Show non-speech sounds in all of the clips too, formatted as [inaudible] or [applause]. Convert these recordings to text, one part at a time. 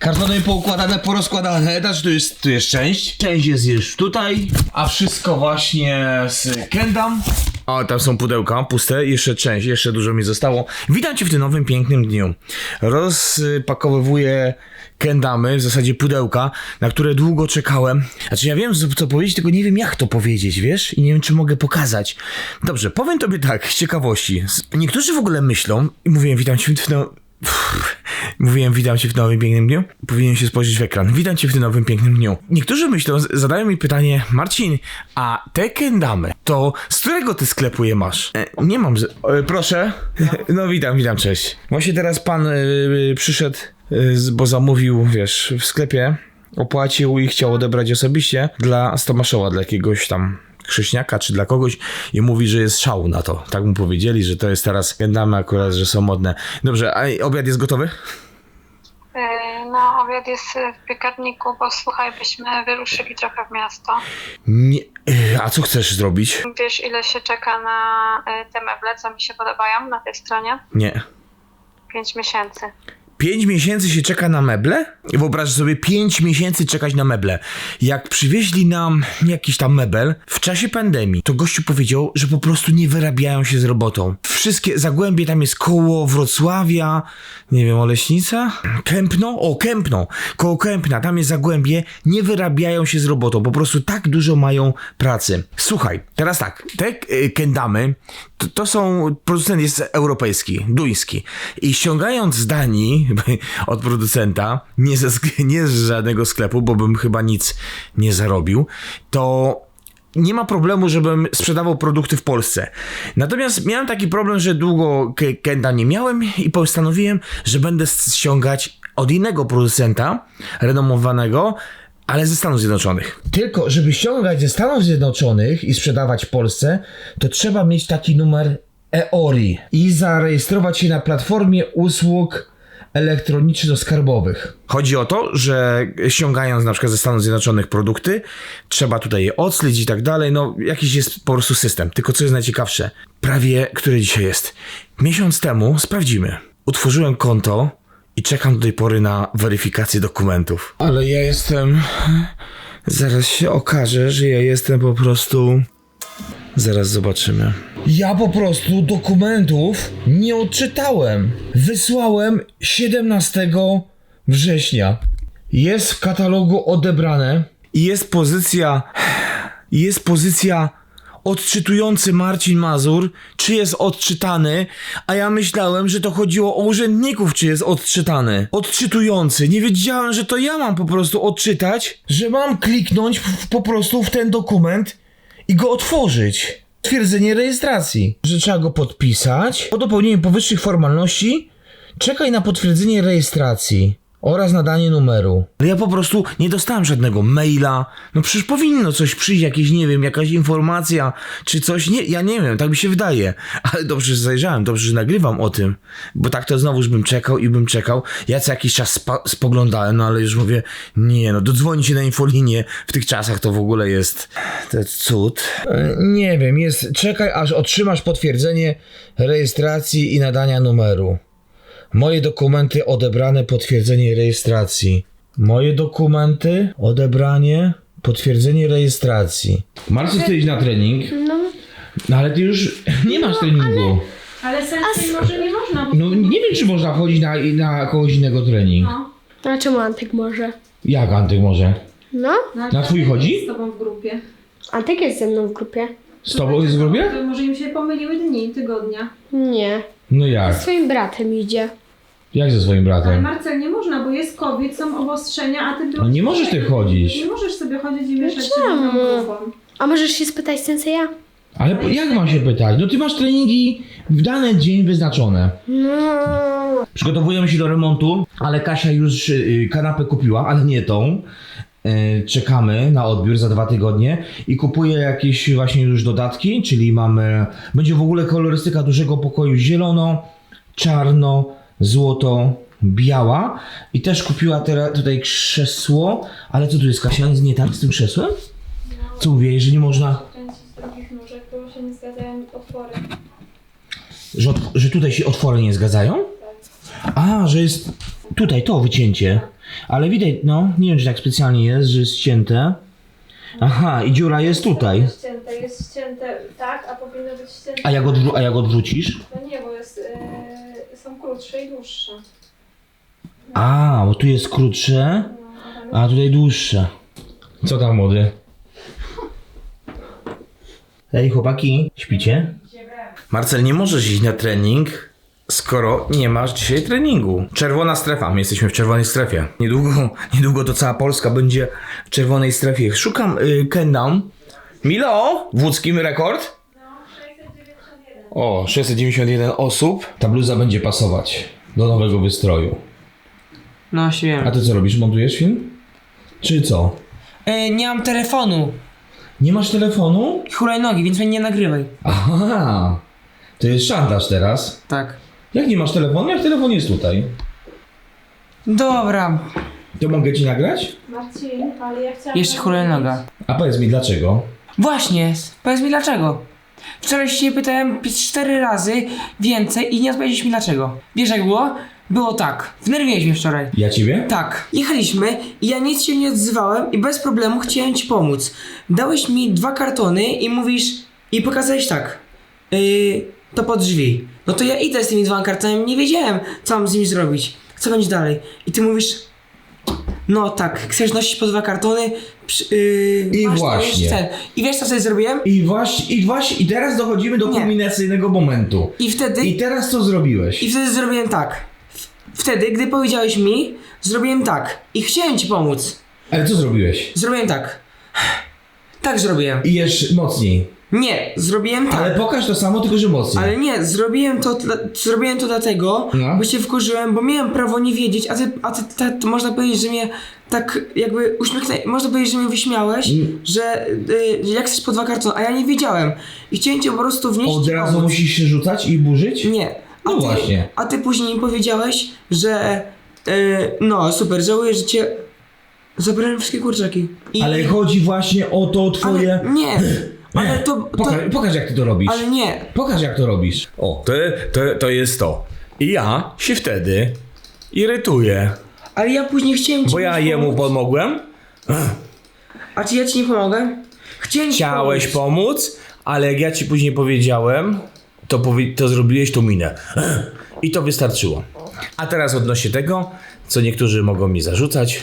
Kartony poukładane, porozkładane, znaczy tu jest, tu jest część. Część jest już tutaj, a wszystko właśnie z Kendam. O, tam są pudełka puste, jeszcze część, jeszcze dużo mi zostało. Witam Cię w tym nowym, pięknym dniu. Rozpakowywuję Kendamy, w zasadzie pudełka, na które długo czekałem. Znaczy ja wiem, co, powiedzieć, tylko nie wiem, jak to powiedzieć, wiesz? I nie wiem, czy mogę pokazać. Dobrze, powiem Tobie tak, z ciekawości. Niektórzy w ogóle myślą, i mówiłem, witam Cię w no... Mówiłem, witam Cię w nowym pięknym dniu. Powinien się spojrzeć w ekran. Witam Cię w tym nowym pięknym dniu. Niektórzy myślą, zadają mi pytanie, Marcin, a te kendamy, to z którego ty sklepu je masz? E, nie mam. Z... E, proszę. [laughs] No witam, witam, cześć. Właśnie teraz pan e, przyszedł, z- bo zamówił, wiesz, w sklepie, opłacił i chciał odebrać osobiście dla Stomaszoła, dla jakiegoś tam Krzyśniaka czy dla kogoś i mówi, że jest szał na to. Tak mu powiedzieli, że to jest teraz kendamy akurat, że są modne. Dobrze, a obiad jest gotowy? Yy, No, obiad jest w piekarniku, bo słuchaj, byśmy wyruszyli trochę w miasto. Nie. e, A co chcesz zrobić? Wiesz, ile się czeka na y, te meble, co mi się podobają na tej stronie? Nie. 5 miesięcy. Pięć miesięcy się czeka na meble? Wyobraź sobie, pięć miesięcy czekać na meble. Jak przywieźli nam jakiś tam mebel w czasie pandemii, to gościu powiedział, że po prostu nie wyrabiają się z robotą. Wszystkie Zagłębie tam jest koło Wrocławia, nie wiem, Oleśnica? Kępno? O, Kępno. Koło Kępna, tam jest Zagłębie, nie wyrabiają się z robotą. Po prostu tak dużo mają pracy. Słuchaj, teraz tak, te y, kendamy to, to są, producent jest europejski, duński. I ściągając z Danii [laughs] od producenta, nie, ze, nie z żadnego sklepu, bo bym chyba nic nie zarobił, to nie ma problemu, żebym sprzedawał produkty w Polsce. Natomiast miałem taki problem, że długo ke- Kenda nie miałem i postanowiłem, że będę ściągać od innego producenta, renomowanego, ale ze Stanów Zjednoczonych. Tylko, żeby ściągać ze Stanów Zjednoczonych i sprzedawać w Polsce, to trzeba mieć taki numer EORI i zarejestrować się na platformie usług elektroniczno-skarbowych. Chodzi o to, że ściągając na przykład ze Stanów Zjednoczonych produkty, trzeba tutaj je odslić i tak dalej, no jakiś jest po prostu system. Tylko co jest najciekawsze, prawie, który dzisiaj jest, miesiąc temu, sprawdzimy, utworzyłem konto i czekam do tej pory na weryfikację dokumentów. Ale ja jestem... Zaraz się okaże, że ja jestem po prostu... Zaraz zobaczymy. Ja po prostu dokumentów nie odczytałem. Wysłałem 17 września. Jest w katalogu odebrane i jest pozycja. Jest pozycja odczytujący Marcin Mazur, czy jest odczytany, a ja myślałem, że to chodziło o urzędników, czy jest odczytany. Odczytujący. Nie wiedziałem, że to ja mam po prostu odczytać, że mam kliknąć po prostu w ten dokument i go otworzyć. Twierdzenie rejestracji, że trzeba go podpisać. Po dopełnieniu powyższych formalności czekaj na potwierdzenie rejestracji oraz nadanie numeru. Ale ja po prostu nie dostałem żadnego maila. No przecież powinno coś przyjść, jakieś, nie wiem, jakaś informacja czy coś. Nie, ja nie wiem, tak mi się wydaje. Ale dobrze, że zajrzałem, dobrze, że nagrywam o tym. Bo tak to znowuż bym czekał i bym czekał. Ja co jakiś czas spoglądałem, no ale już mówię, nie no, dodzwonić się na infolinię w tych czasach to w ogóle jest to cud. E, Nie wiem, jest czekaj aż otrzymasz potwierdzenie rejestracji i nadania numeru. Moje dokumenty odebrane, potwierdzenie rejestracji. Moje dokumenty, odebranie, potwierdzenie rejestracji. Marcy, ty iść na trening, No, no ale ty już nie masz treningu. Ale sensei może nie można. bo- No nie wiem, czy można chodzić na, na kogoś innego trening. No. a czemu Antek może? Jak Antyk może? No, No, Na twój chodzi? Z tobą w grupie. Antek jest ze mną w grupie. Z tobą jest w grupie? To może im się pomyliły dni, tygodnia. Nie, No z jak? swoim bratem idzie. Jak ze swoim Ale bratem? Marcel nie można, bo jest COVID, są obostrzenia, a ty byłeś... No nie możesz ty chodzić. Nie możesz sobie chodzić i mieszać się z tą grupą. A możesz się spytać senseja? Ale po- jak mam się pytać? No ty masz treningi w dany dzień wyznaczone. No, Przygotowujemy się do remontu, ale Kasia już y, kanapę kupiła, ale nie tą. Y, Czekamy na odbiór za dwa tygodnie i kupuję jakieś właśnie już dodatki, czyli mamy, będzie w ogóle kolorystyka dużego pokoju zielono, czarno, złoto, biała i też kupiła teraz tutaj krzesło, ale co tu jest Kasia, nic nie tak z tym krzesłem? Co mówię, że nie można, że, od, że tutaj się otwory nie zgadzają? A, że jest tutaj to wycięcie. Ale widać, no, nie wiem, czy tak specjalnie jest, że jest ścięte. Aha, i dziura jest tutaj. Jest ścięte, jest ścięte tak, a powinno być ścięte. A jak, odwró- a jak odwrócisz? No nie, bo jest, yy, są krótsze i dłuższe. A, bo tu jest krótsze, No, a tam a tutaj dłuższe. Co tam, młody? Hej, chłopaki, śpicie? Marcel, nie możesz iść na trening, skoro nie masz dzisiaj treningu. Czerwona strefa, my jesteśmy w czerwonej strefie. Niedługo, [laughs] niedługo to cała Polska będzie w czerwonej strefie. Szukam y, countdown. Milo, włódzkim rekord? O, 691 osób. Ta bluza będzie pasować do nowego wystroju. No, wiem. A ty co robisz? Montujesz film? Czy co? E, nie mam telefonu. Nie masz telefonu? i Hulajnogi, więc mnie nie nagrywaj. Aha, to jest szantaż teraz. Tak. Jak nie masz telefonu? Jak telefon jest tutaj? Dobra. To mogę ci nagrać? Marcin, ale ja chciałam... Jeszcze hulajnoga. A powiedz mi dlaczego? Właśnie, powiedz mi dlaczego. Wczoraj się pytałem pi- cztery razy więcej i nie odpowiedziałeś mi dlaczego. Wiesz jak było? Było tak. Wnerwiłeś mnie wczoraj. Ja ciebie? Tak, jechaliśmy i ja nic się nie odzywałem i bez problemu chciałem ci pomóc. Dałeś mi dwa kartony i mówisz i pokazałeś tak. Yy, to pod drzwi. No to ja idę z tymi dwoma kartonami, nie wiedziałem co mam z nimi zrobić. Co będzie dalej? I ty mówisz no tak, chcesz nosić po dwa kartony przy, yy, I właśnie. Ten. I wiesz co sobie zrobiłem? I właśnie, i właśnie, i teraz dochodzimy do Nie. kulminacyjnego momentu. I wtedy, I teraz co zrobiłeś? i wtedy zrobiłem tak. Wtedy, gdy powiedziałeś mi, zrobiłem tak. I chciałem ci pomóc. Ale co zrobiłeś? Zrobiłem tak. Tak zrobiłem. I jeszcze mocniej. Nie, zrobiłem tak. Ale pokaż to samo, tylko że mocniej. Ale nie, zrobiłem to, dla, zrobiłem to dlatego, No. bo się wkurzyłem, bo miałem prawo nie wiedzieć, a ty, a ty, ta- to można powiedzieć, że mnie tak jakby uśmiechnę, można powiedzieć, że mnie wyśmiałeś, Mm. że y, jak chcesz po dwa kartony, a ja nie wiedziałem. I chciałem cię po prostu wnieść Od razu pomóc. musisz się rzucać i burzyć? Nie. A No ty, właśnie. A ty później mi powiedziałeś, że y, no super, żałuję, że cię zabrałem wszystkie kurczaki. I, Ale chodzi właśnie o to twoje... ale, nie, [laughs] ale to, to Pokaż, pokaż jak ty to robisz. ale nie, Pokaż jak to robisz. O, to, to, to jest to. I ja się wtedy irytuję. ale ja później chciałem ci Bo ja pomóc. jemu pomogłem, A czy ja ci nie pomogę? Chciałem ci chciałeś pomóc. pomóc, ale jak ja ci później powiedziałem, to, powie, to zrobiłeś tą minę. I to wystarczyło. A teraz odnośnie tego, co niektórzy mogą mi zarzucać,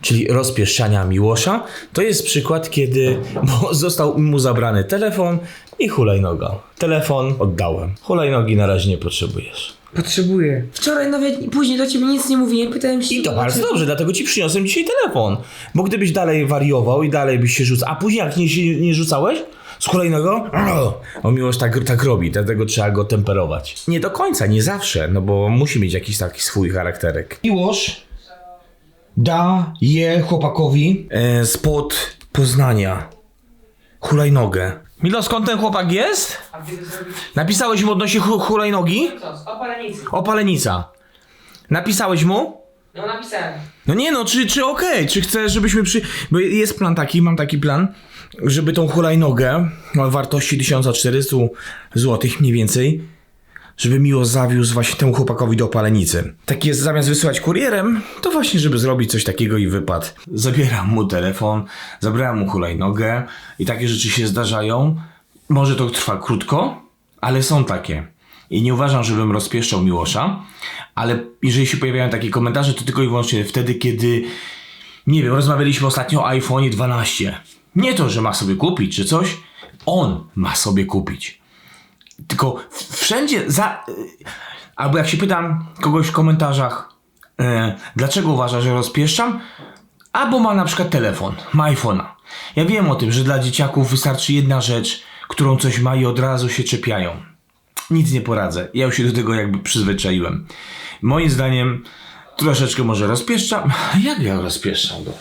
czyli rozpieszczania Miłosza, to jest przykład, kiedy [laughs] bo został mu zabrany telefon i hulajnoga. Telefon oddałem. Hulajnogi na razie nie potrzebujesz. Potrzebuję. Wczoraj nawet później do ciebie nic nie mówiłem, pytałem się. I to bardzo dobrze, dlatego ci przyniosłem dzisiaj telefon. Bo gdybyś dalej wariował i dalej byś się rzucał, a później jak nie, się nie rzucałeś z kolejnego, o miłość tak, tak robi, dlatego trzeba go temperować. Nie do końca, nie zawsze, no bo musi mieć jakiś taki swój charakterek. Miłosz daje chłopakowi e, spod Poznania hulajnogę. Milo, skąd ten chłopak jest? Napisałeś mu odnośnie hu- hulajnogi? co? Opalenicy. Opalenica. Napisałeś mu? No napisałem. No nie no, czy, czy okej, czy chcesz, żebyśmy przy... Bo jest plan taki, mam taki plan, żeby tą hulajnogę o wartości 1400 zł mniej więcej, żeby miło zawiózł właśnie temu chłopakowi do opalenicy. Tak jest, zamiast wysyłać kurierem, to właśnie, żeby zrobić coś takiego i wypadł. Zabieram mu telefon, zabrałem mu hulajnogę i takie rzeczy się zdarzają. Może to trwa krótko, ale są takie. I nie uważam, żebym rozpieszczał Miłosza, ale jeżeli się pojawiają takie komentarze, to tylko i wyłącznie wtedy, kiedy nie wiem, rozmawialiśmy ostatnio o iPhone 12. Nie to, że ma sobie kupić czy coś, on ma sobie kupić. Tylko wszędzie za. y, Albo jak się pytam kogoś w komentarzach, e, dlaczego uważa, że rozpieszczam, albo ma na przykład telefon, ma iPhone'a. Ja wiem o tym, że dla dzieciaków wystarczy jedna rzecz, którą coś ma i od razu się czepiają. Nic nie poradzę. Ja już się do tego jakby przyzwyczaiłem. Moim zdaniem troszeczkę może rozpieszczam. [laughs] Jak ja rozpieszczam go?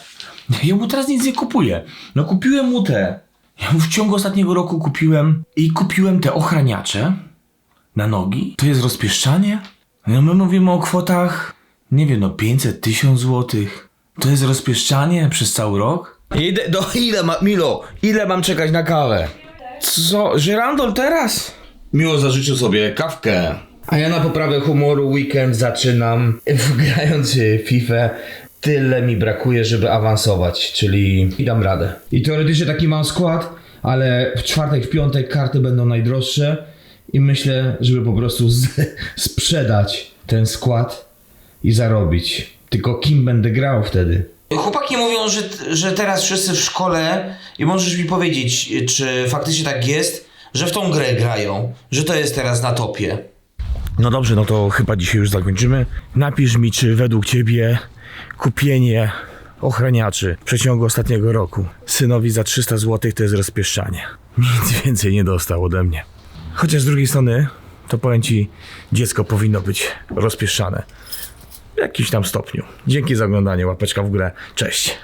Ja mu teraz nic nie kupuję. No kupiłem mu te. Ja w ciągu ostatniego roku kupiłem i kupiłem te ochraniacze na nogi. To jest rozpieszczanie? No my mówimy o kwotach, nie wiem, no 500, 1000 złotych. To jest rozpieszczanie przez cały rok? Idę, do ile ma, Milo, ile mam czekać na kawę? Co, żyrandol teraz? Miło zażyczył sobie kawkę. A ja na poprawę humoru weekend zaczynam [laughs] grając w FIFA tyle mi brakuje, żeby awansować, czyli dam radę. I teoretycznie taki mam skład, ale w czwartek, w piątek karty będą najdroższe i myślę, żeby po prostu [laughs] sprzedać ten skład i zarobić. Tylko kim będę grał wtedy? Chłopaki mówią, że, że teraz wszyscy w szkole i możesz mi powiedzieć, czy faktycznie tak jest, że w tą grę grają, że to jest teraz na topie. No dobrze, no to chyba dzisiaj już zakończymy. Napisz mi, czy według ciebie kupienie ochraniaczy w przeciągu ostatniego roku synowi za 300 zł to jest rozpieszczanie. [laughs] Nic więcej nie dostał ode mnie. Chociaż z drugiej strony, to powiem ci, dziecko powinno być rozpieszczane. W jakimś tam stopniu. Dzięki za oglądanie, łapeczka w górę. Cześć.